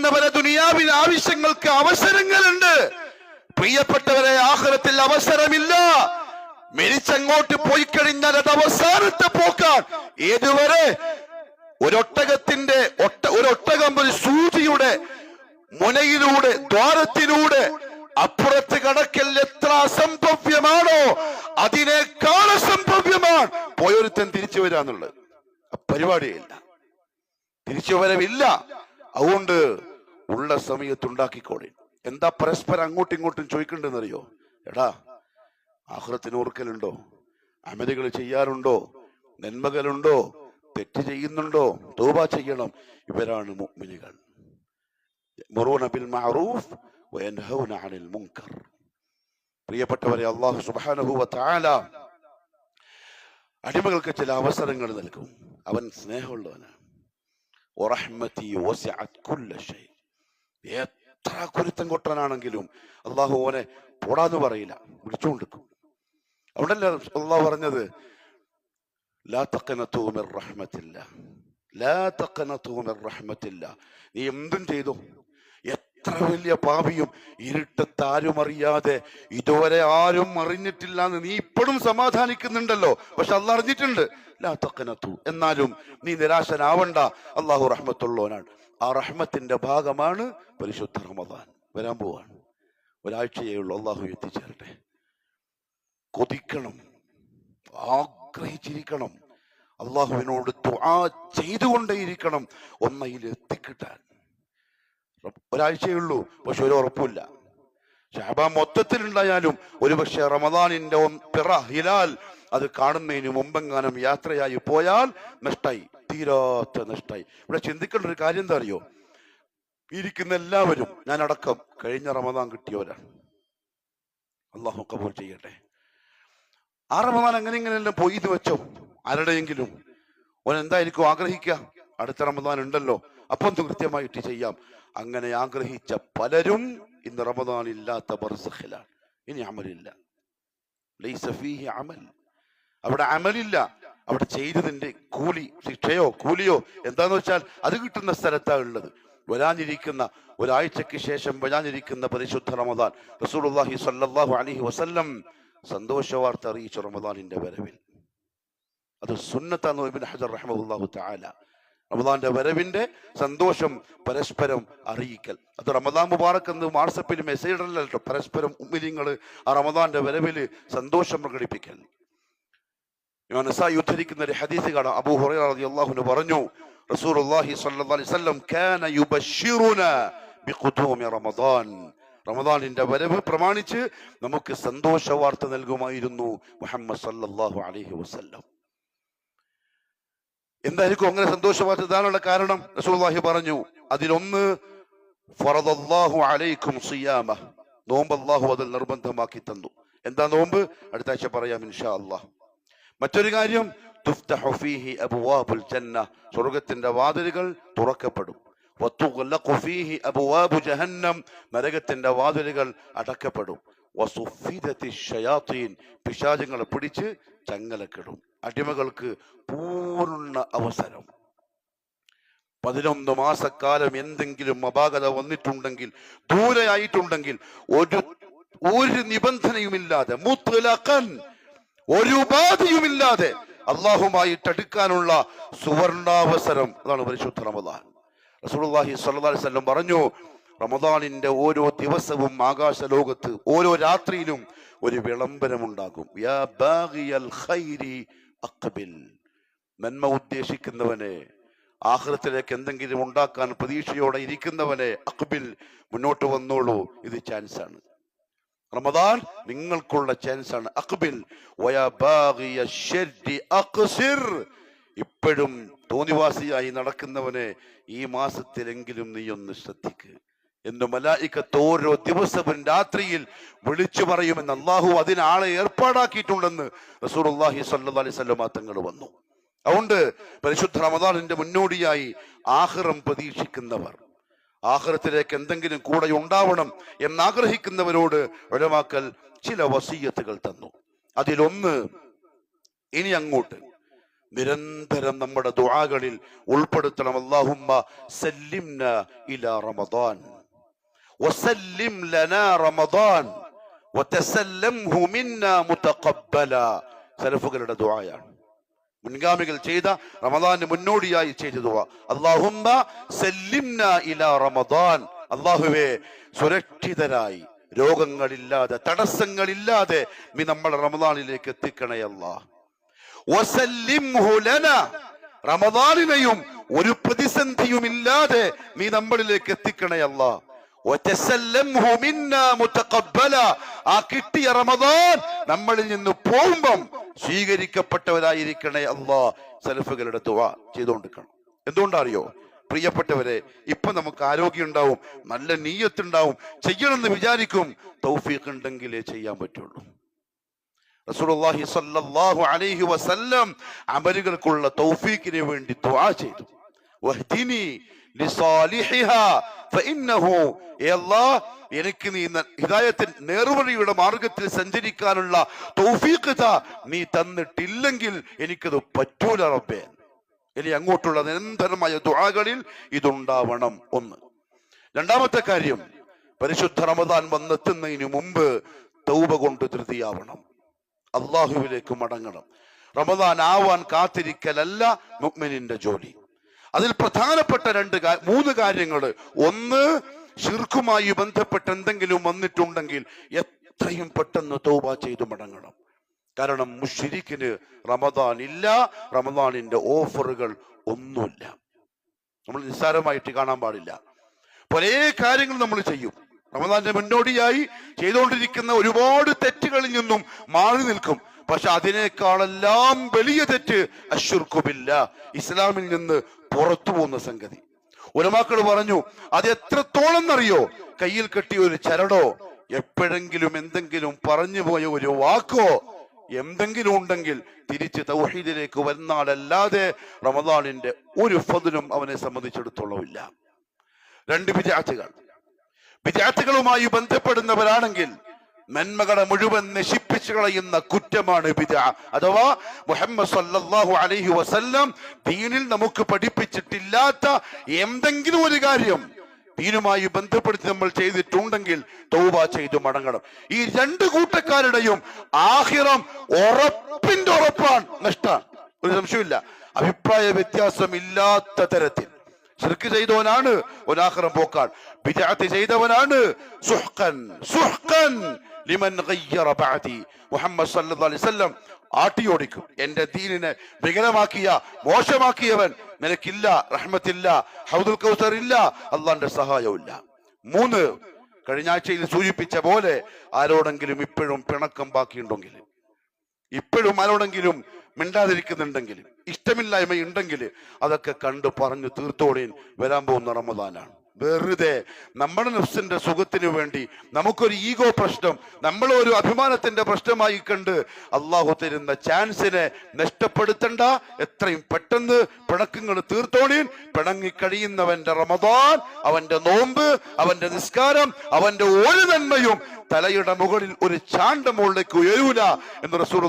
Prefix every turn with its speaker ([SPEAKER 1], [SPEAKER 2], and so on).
[SPEAKER 1] ജീവിക്കുന്നവരെ ദുനിയാവിന് ആവശ്യങ്ങൾക്ക് അവസരങ്ങളുണ്ട്. പ്രിയപ്പെട്ടവരെ ആഹ്ലത്തിൽ അവസരമില്ല. മരിച്ചങ്ങോട്ട് പോയി കഴിഞ്ഞാൽ അത് അവസാനത്തെ പോക്കാൻ ഏതുവരെ? ഒരൊട്ടകത്തിന്റെ ഒട്ട ഒരൊട്ടകം ഒരു സൂചിയുടെ മുനയിലൂടെ ദ്വാരത്തിലൂടെ അപ്പുറത്ത് കടക്കൽ എത്ര അസംഭവ്യമാണോ അതിനേക്കാൾ അസംഭവ്യമാണ്. പോയൊരുത്തൻ തിരിച്ചു വരാന്നുള്ളത് പരിപാടിയില്ല. തിരിച്ചു വരവില്ല. അതുകൊണ്ട് ഉള്ള സമയത്ത് ഉണ്ടാക്കിക്കോളി എന്താ പരസ്പരം അങ്ങോട്ടും ഇങ്ങോട്ടും ചോദിക്കണ്ടെന്നറിയോ? എടാ ആഹ്റത്തിന് ഓർക്കലുണ്ടോ? അമലുകൾ ചെയ്യാറുണ്ടോ? നന്മകളുണ്ടോ? തെറ്റ് ചെയ്യുന്നുണ്ടോ? തോബ ചെയ്യണം. ഇവരാണ് മുൻകർ. പ്രിയപ്പെട്ടവരെ അള്ളാഹു സുബ്ഹാനഹു താല അടിമകൾക്ക് ചില അവസരങ്ങൾ നൽകും. അവൻ സ്നേഹമുള്ളവനാണ്. എത്ര കുരുത്തം കൊട്ടനാണെങ്കിലും അള്ളാഹു ഓനെ പോടാന്ന് പറയില്ല. വിളിച്ചുകൊണ്ടിരിക്കും അവിടല്ലേ അള്ളാഹു പറഞ്ഞത്? ലാ ലാ നീ എന്തും ചെയ്തു. എത്ര വലിയ പാപിയും ഇരുട്ടത്ത് ആരും അറിയാതെ ഇതുവരെ ആരും അറിഞ്ഞിട്ടില്ല എന്ന് നീ ഇപ്പോഴും സമാധാനിക്കുന്നുണ്ടല്ലോ. പക്ഷെ അല്ല അറിഞ്ഞിട്ടുണ്ട്. ലാ എന്നാലും നീ നിരാശനാവണ്ട. അള്ളാഹു റഹ്മത്തുള്ളവനാണ്. ആ റഹ്മത്തിന്റെ ഭാഗമാണ് പരിശുദ്ധ റമദാൻ. വരാൻ പോവാണ്. ഒരാഴ്ചയേ ഉള്ളൂ. അള്ളാഹു എത്തിച്ചേരട്ടെ. കൊതിക്കണം. ആഗ്രഹിച്ചിരിക്കണം. അള്ളാഹുവിനോട് ആ ചെയ്തുകൊണ്ടേയിരിക്കണം. ഒന്നയിൽ എത്തിക്കിട്ടാൻ. ഒരാഴ്ചയേ ഉള്ളൂ. പക്ഷെ ഒരു ഉറപ്പില്ല ഷാബ മൊത്തത്തിലുണ്ടായാലും ഒരുപക്ഷെ റമദാനിന്റെ പിറ ഹിലാൽ അത് കാണുന്നതിന് മുമ്പെങ്ങാനും യാത്രയായി പോയാൽ നഷ്ടായി. തീരാത്ത നഷ്ടമായി ഇവിടെ ചിന്തിക്കേണ്ട ഒരു കാര്യം എന്താ അറിയോ? ഇരിക്കുന്ന എല്ലാവരും ഞാൻ അടക്കം കഴിഞ്ഞ റമദാൻ കിട്ടിയവരാണ്. അള്ളാഹു കബൂൽ ചെയ്യട്ടെ. ആ റമദാൻ അങ്ങനെ ഇങ്ങനെയെല്ലാം പോയി ഇത് വെച്ചോ? ആരുടെയെങ്കിലും? ഓൻ എന്തായിരിക്കും ആഗ്രഹിക്കുക? അടുത്ത റമദാൻ ഉണ്ടല്ലോ. അപ്പം കൃത്യമായിട്ട് ചെയ്യാം? അങ്ങനെ ആഗ്രഹിച്ച പലരും ഇന്ന് റമദാൻ ഇല്ലാത്ത ബർസഖിലാണ്. ഇനി അമലില്ല. അവിടെ അമലില്ല. അവിടെ ചെയ്തതിന്റെ കൂലി ശിക്ഷയോ കൂലിയോ എന്താന്ന് വെച്ചാൽ അത് കിട്ടുന്ന സ്ഥലത്താണ് ഉള്ളത്. വരാനിരിക്കുന്ന ഒരാഴ്ചയ്ക്ക് ശേഷം വരാനിരിക്കുന്ന പരിശുദ്ധ റമദാൻ. റസൂലുള്ളാഹി സ്വല്ലല്ലാഹു അലൈഹി വസല്ലം സന്തോഷ വാർത്ത അറിയിച്ചു റമദാനിന്റെ വരവിൽ. അത് സുന്നത്താന്ന് ഇബ്നു ഹജർ റഹ്മഹുല്ലാഹു തആല. റമദാന്റെ വരവിന്റെ സന്തോഷം പരസ്പരം അറിയിക്കൽ. അത് റമദാൻ മുബാറക്ക് എന്ന് വാട്സപ്പിൽ മെസ്സേജ് ഇടലല്ലോ പരസ്പരം ഉമ്മിരിങ്ങൾ ആ റമദാന്റെ വരവിൽ സന്തോഷം പ്രകടിപ്പിക്കൽ. ഇമാം നസായി ഉദ്ധരിക്കുന്ന ഒരു ഹദീസ് അബൂ ഹുറൈറ റളിയല്ലാഹു പറഞ്ഞു റസൂലുള്ളാഹി സ്വല്ലല്ലാഹു അലൈഹി വസല്ലം കാന യുബശ്ശിറുന ബിഖുദൂമി റമദാൻ. റമദാനിന്റെ വരവ് പ്രമാണിച്ച് നമുക്ക് സന്തോഷ വാർത്ത നൽകുമായിരുന്നു മുഹമ്മദ് സല്ലല്ലാഹു അലൈഹി വസല്ലം. എന്തായിരിക്കും അങ്ങനെ സന്തോഷ വാർത്ത ഇതാനുള്ള കാരണം? റസൂലുള്ളാഹി പറഞ്ഞു അതിലൊന്ന് ഫറദല്ലാഹു അലൈക്കും സിയാമ. നോമ്പ് അല്ലാഹു അതിൽ നിർബന്ധമാക്കി തന്നു. എന്താ നോമ്പ്? അടുത്ത ആഴ്ച പറയാം ഇൻഷാ അല്ലാഹ്. മറ്റൊരു കാര്യം ജന്ന സ്വർഗത്തിന്റെ വാതിലുകൾ തുറക്കപ്പെടും. ജഹന്നം നരകത്തിന്റെ വാതിലുകൾ അടക്കപ്പെടും. വസുഫിദത്തി പിശാചുങ്ങളെ പിടിച്ച് ചങ്ങലക്കിടും. അടിമകൾക്ക് പൂർണ അവസരം. പതിനൊന്ന് മാസക്കാലം എന്തെങ്കിലും അപാകത വന്നിട്ടുണ്ടെങ്കിൽ ദൂരെയായിട്ടുണ്ടെങ്കിൽ ഒരു ഒരു നിബന്ധനയുമില്ലാതെ മുത്ലഖൻ ഒരു ഉപാധിയുമില്ലാതെ അള്ളാഹുമായിട്ട് അടുക്കാനുള്ള സുവർണാവസരം അതാണ് പരിശുദ്ധ റമദാൻ. അലൈഹി വസല്ലം പറഞ്ഞു റമദാനിന്റെ ഓരോ ദിവസവും ആകാശ ലോകത്ത് ഓരോ രാത്രിയിലും ഒരു വിളംബരമുണ്ടാകും. നന്മ ഉദ്ദേശിക്കുന്നവനെ ആഹൃത്തിലേക്ക് എന്തെങ്കിലും ഉണ്ടാക്കാൻ പ്രതീക്ഷയോടെ ഇരിക്കുന്നവനെ അക്ബിൽ മുന്നോട്ട് വന്നോളൂ. ഇത് ചാൻസ് ആണ്. റമദാൻ നിങ്ങൾക്കുള്ള ചാൻസ് ആണ്. ശർരി ഇപ്പോഴും തോന്നിവാസിയായി നടക്കുന്നവനെ ഈ മാസത്തിലെങ്കിലും നീ ഒന്ന് ശ്രദ്ധിക്ക്. എന്ന് മലായിക്കത്ത് ഓരോ ദിവസവും രാത്രിയിൽ വിളിച്ചു പറയുമെന്ന് അള്ളാഹു അതിനാളെ ഏർപ്പാടാക്കിയിട്ടുണ്ടെന്ന് റസൂർ അള്ളാഹി അലൈഹി വസല്ലം തങ്ങൾ വന്നു. അതുകൊണ്ട് പരിശുദ്ധ റമദാനിന്റെ മുന്നോടിയായി ആഹ്റം പ്രതീക്ഷിക്കുന്നവർ ആഹ്റത്തിലേക്ക് എന്തെങ്കിലും കൂടെ ഉണ്ടാവണം എന്നാഗ്രഹിക്കുന്നവരോട് ഒഴിവാക്കൽ ചില വസീയത്തുകൾ തന്നു. അതിലൊന്ന് ഇനി അങ്ങോട്ട്. നിരന്തരം നമ്മുടെ ദുആകളിൽ ഉൾപ്പെടുത്തണം. അല്ലാഹുമ്മ സല്ലിംന ഇലാ റമദാൻ. വസല്ലിം ലനാ റമദാൻ. വതസല്ലംഹു മിന്നാ മുതഖബ്ബല. സലഫുകളുടെ ദുആയാണ്. മുൻഗാമികൾ ചെയ്ത റമദാന് മുന്നോടിയായി ചെയ്ത ഇലാ റമദാൻ. സുരക്ഷിതരായി. രോഗങ്ങളില്ലാതെ തടസ്സങ്ങളില്ലാതെ നീ നമ്മൾ റമദാനിലേക്ക് എത്തിക്കണേ അല്ലാ വസല്ലിംഹു ലനാ. റമദാനിനെയും ഒരു പ്രതിസന്ധിയും ഇല്ലാതെ നീ നമ്മളിലേക്ക് എത്തിക്കണേ കിട്ടിയ റമദാൻ നമ്മളിൽ നിന്ന് പോകുമ്പം സ്വീകരിക്കപ്പെട്ടവരായിരിക്കണേ അള്ളാ. സലഫുകളുടെ തുക ചെയ്തുകൊണ്ടിരിക്കണം. എന്തുകൊണ്ടറിയോ? പ്രിയപ്പെട്ടവരെ ഇപ്പൊ നമുക്ക് ആരോഗ്യം ഉണ്ടാവും നല്ല നീയത്തുണ്ടാവും ചെയ്യണമെന്ന് വിചാരിക്കും തൗഫീഖ് ഉണ്ടെങ്കിലേ ചെയ്യാൻ പറ്റുള്ളൂ. റസൂലുള്ളാഹി സ്വല്ലല്ലാഹു അലൈഹി വസല്ലം അമലുകൾക്കുള്ള തൗഫീഖിന് വേണ്ടി ദുആ ചെയ്തു. എനിക്ക് നീ ഹിതായത്തിൽ നേർവഴിയുടെ മാർഗത്തിൽ സഞ്ചരിക്കാനുള്ള തൗഫീഖ് നീ തന്നിട്ടില്ലെങ്കിൽ എനിക്കത് പറ്റൂല റബ്ബേ. ഇനി അങ്ങോട്ടുള്ള നിരന്തരമായ ദുആകളിൽ ഇതുണ്ടാവണം ഒന്ന്. രണ്ടാമത്തെ കാര്യം പരിശുദ്ധ റമദാൻ വന്നെത്തുന്നതിന് മുമ്പ് തൗബ കൊണ്ട് ധൃതിയാവണം. അള്ളാഹുവിലേക്ക് മടങ്ങണം. റമദാൻ ആവാൻ കാത്തിരിക്കലല്ല മുഅ്മിനിന്റെ ജോലി. അതിൽ പ്രധാനപ്പെട്ട രണ്ട് മൂന്ന് കാര്യങ്ങൾ ഒന്ന് ഷിർക്കുമായി ബന്ധപ്പെട്ട് എന്തെങ്കിലും വന്നിട്ടുണ്ടെങ്കിൽ എത്രയും പെട്ടെന്ന് തൗബ ചെയ്തു മടങ്ങണം. കാരണം മുഷിരിക്കിന് റമദാൻ ഇല്ല റമദാനിന്റെ ഓഫറുകൾ ഒന്നുമില്ല. നമ്മൾ നിസ്സാരമായിട്ട് കാണാൻ പാടില്ല. പല കാര്യങ്ങൾ നമ്മൾ ചെയ്യും. റമദാന്റെ മുന്നോടിയായി ചെയ്തുകൊണ്ടിരിക്കുന്ന ഒരുപാട് തെറ്റുകളിൽ നിന്നും മാറി നിൽക്കും. പക്ഷെ അതിനേക്കാളെല്ലാം വലിയ തെറ്റ് അശുർക്കുമില്ല ഇസ്ലാമിൽ നിന്ന് പുറത്തു പോകുന്ന സംഗതി. ഉലമാക്കൾ പറഞ്ഞു അത് എത്രത്തോളം എന്നറിയോ കയ്യിൽ കെട്ടിയ ഒരു ചരടോ? എപ്പോഴെങ്കിലും എന്തെങ്കിലും പറഞ്ഞു പോയ ഒരു വാക്കോ? എന്തെങ്കിലും ഉണ്ടെങ്കിൽ തിരിച്ച് തൗഹീദിലേക്ക് വരുന്നാളല്ലാതെ റമദാനിന്റെ ഒരു ഫതിലും അവനെ സംബന്ധിച്ചിടത്തോളമില്ല. രണ്ട് വിദ്യാർത്ഥികൾ. വിദ്യാർത്ഥികളുമായി ബന്ധപ്പെടുന്നവരാണെങ്കിൽ നന്മകളെ മുഴുവൻ നശിപ്പിച്ചു കളയുന്ന കുറ്റമാണ് ബിദ. അഥവാ മുഹമ്മദ് സല്ലല്ലാഹു അലൈഹി വസല്ലം ദീനിൽ നമുക്ക് പഠിപ്പിച്ചിട്ടില്ലാത്ത എന്തെങ്കിലും ഒരു കാര്യം ദീനുമായി ബന്ധപ്പെടുത്തി നമ്മൾ ചെയ്തിട്ടുണ്ടെങ്കിൽ തൗബ ചെയ്തു മടങ്ങണം. ഈ രണ്ട് കൂട്ടക്കാരുടെയും ആഹിറം ഉറപ്പിന്റെ ഉറപ്പാണ്. നഷ്ടാണ് ഒരു സംശയമില്ല അഭിപ്രായ വ്യത്യാസം ഇല്ലാത്ത തരത്തിൽ. ശിർക്ക് ചെയ്തവനാണ് ഒരാഹ്റം പോക്കാൻ. വിജാത്തി ചെയ്തവനാണ് സുഹ്കൻ സുഹ്ഖൻ. മുഹമ്മദ് സല്ലു അലൈഹി വസല്ലം ആട്ടിയോടിക്കും. എന്റെ ദീനിനെ വികലമാക്കിയ മോശമാക്കിയവൻ നിനക്കില്ല റഹ്മത്തില്ല ഹൗദുൽ കൗസർ ഇല്ല അള്ളാന്റെ സഹായവും മൂന്ന് കഴിഞ്ഞ ആഴ്ചയിൽ സൂചിപ്പിച്ച പോലെ ആരോടെങ്കിലും ഇപ്പോഴും പിണക്കം ബാക്കിയുണ്ടെങ്കിൽ ഇപ്പോഴും ആരോടെങ്കിലും മിണ്ടാതിരിക്കുന്നുണ്ടെങ്കിൽ ഇഷ്ടമില്ലായ്മ ഉണ്ടെങ്കിൽ അതൊക്കെ കണ്ട് പറഞ്ഞു തീർത്തോടേൻ വരാൻ പോകുന്ന റമദാനാണ്. വെറുതെ നമ്മുടെ നഫ്സിന്റെ സുഖത്തിന് വേണ്ടി നമുക്കൊരു ഈഗോ പ്രശ്നം നമ്മൾ ഒരു അഭിമാനത്തിന്റെ പ്രശ്നമായി കണ്ട് അള്ളാഹു തരുന്ന ചാൻസിനെ നഷ്ടപ്പെടുത്തണ്ട. എത്രയും പെട്ടെന്ന് പിണക്കങ്ങൾ തീർത്തോളീൻ. പിണങ്ങി കഴിയുന്നവന്റെ റമദാൻ അവന്റെ നോമ്പ് അവന്റെ നിസ്കാരം അവന്റെ ഒരു നന്മയും തലയുടെ മുകളിൽ ഒരു ചാണ്ട മുകളിലേക്ക് ഉയരൂല എന്ന് റസൂർ